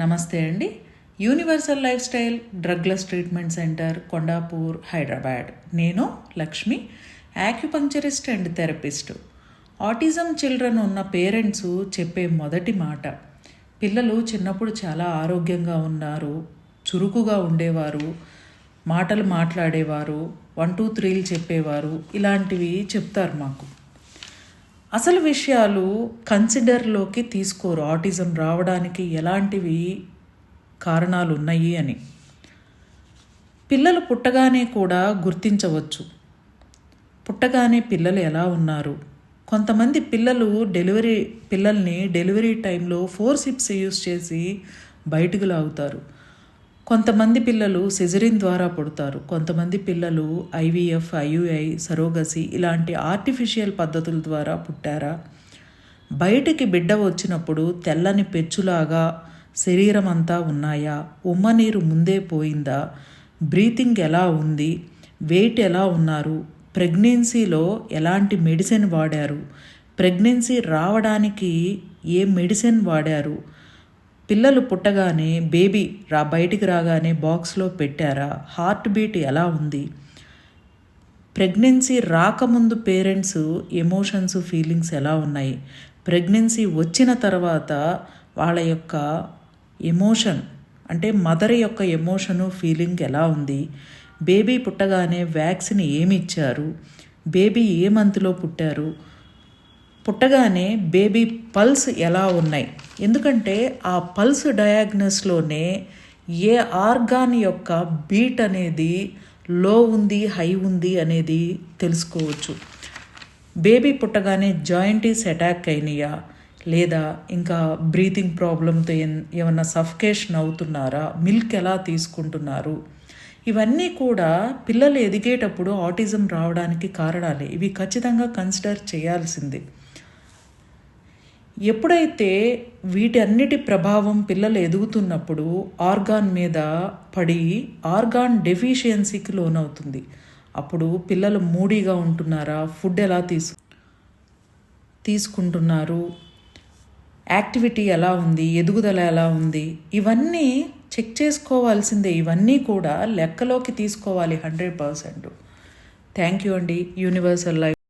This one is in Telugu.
నమస్తే అండి. Universal life style drugless treatment centre Kondapur Hyderabad. నేను Lakshmi acupuncturist and therapist. Autism children ఉన్న పేరెంట్స్ చెప్పే మొదటి మాట పిల్లలు చిన్నప్పుడు చాలా ఆరోగ్యంగా ఉన్నారు చురుకుగా ఉండేవారు మాటలు మాట్లాడేవారు వన్ టూ త్రీలు చెప్పేవారు ఇలాంటివి చెప్తారు మాకు. అసలు విషయాలు కన్సిడర్లోకి తీసుకోరు. ఆటిజం రావడానికి ఎలాంటివి కారణాలు ఉన్నాయి అని. పిల్లలు పుట్టగానే కూడా గుర్తించవచ్చు. పుట్టగానే పిల్లలు ఎలా ఉన్నారు? కొంతమంది పిల్లలు డెలివరీ పిల్లల్ని డెలివరీ టైంలో ఫోర్ సిప్స్ యూస్ చేసి బయటకు లాగుతారు. కొంతమంది పిల్లలు సిజరిన్ ద్వారా పుడతారు. కొంతమంది పిల్లలు ఐవీఎఫ్ ఐయుఐ సరోగసి ఇలాంటి ఆర్టిఫిషియల్ పద్ధతుల ద్వారా పుట్టారా? బయటికి బిడ్డ వచ్చినప్పుడు తెల్లని పెచ్చులాగా శరీరం అంతా ఉన్నాయా? ఉమ్మ నీరు ముందే పోయిందా? బ్రీతింగ్ ఎలా ఉంది? వెయిట్ ఎలా ఉన్నారు? ప్రెగ్నెన్సీలో ఎలాంటి మెడిసిన్ వాడారు? ప్రెగ్నెన్సీ రావడానికి ఏ మెడిసిన్ వాడారు? పిల్లలు పుట్టగానే బేబీ రా బయటికి రాగానే బాక్స్లో పెట్టారా? హార్ట్ బీట్ ఎలా ఉంది? ప్రెగ్నెన్సీ రాకముందు పేరెంట్స్ ఎమోషన్స్ ఫీలింగ్స్ ఎలా ఉన్నాయి? ప్రెగ్నెన్సీ వచ్చిన తర్వాత వాళ్ళ యొక్క ఎమోషన్ అంటే మదర్ యొక్క ఎమోషను ఫీలింగ్ ఎలా ఉంది? బేబీ పుట్టగానే వ్యాక్సిన్ ఏమి ఇచ్చారు? బేబీ ఏ మంత్లో పుట్టారు? పుట్టగానే బేబీ పల్స్ ఎలా ఉన్నాయి? ఎందుకంటే ఆ పల్స్ డయాగ్నస్లోనే ఏ ఆర్గాన్ యొక్క బీట్ అనేది లో ఉంది హై ఉంది అనేది తెలుసుకోవచ్చు. బేబీ పుట్టగానే జాయింటీస్ అటాక్ అయినాయా? లేదా ఇంకా బ్రీతింగ్ ప్రాబ్లంతో ఏమన్నా సఫకేషన్ అవుతున్నారా? మిల్క్ ఎలా తీసుకుంటున్నారు? ఇవన్నీ కూడా పిల్లలు ఎదిగేటప్పుడు ఆటిజం రావడానికి కారణాలే. ఇవి ఖచ్చితంగా కన్సిడర్ చేయాల్సిందే. ఎప్పుడైతే వీటన్నిటి ప్రభావం పిల్లలు ఎదుగుతున్నప్పుడు ఆర్గాన్ మీద పడి ఆర్గాన్ డెఫిషియన్సీకి లోనవుతుంది. అప్పుడు పిల్లలు మూడీగా ఉంటున్నారా? ఫుడ్ ఎలా తీసు తీసుకుంటున్నారు? యాక్టివిటీ ఎలా ఉంది? ఎదుగుదల ఎలా ఉంది? ఇవన్నీ చెక్ చేసుకోవాల్సిందే. ఇవన్నీ కూడా లెక్కలోకి తీసుకోవాలి హండ్రెడ్ పర్సెంట్. థ్యాంక్ యూ అండి. Universal life.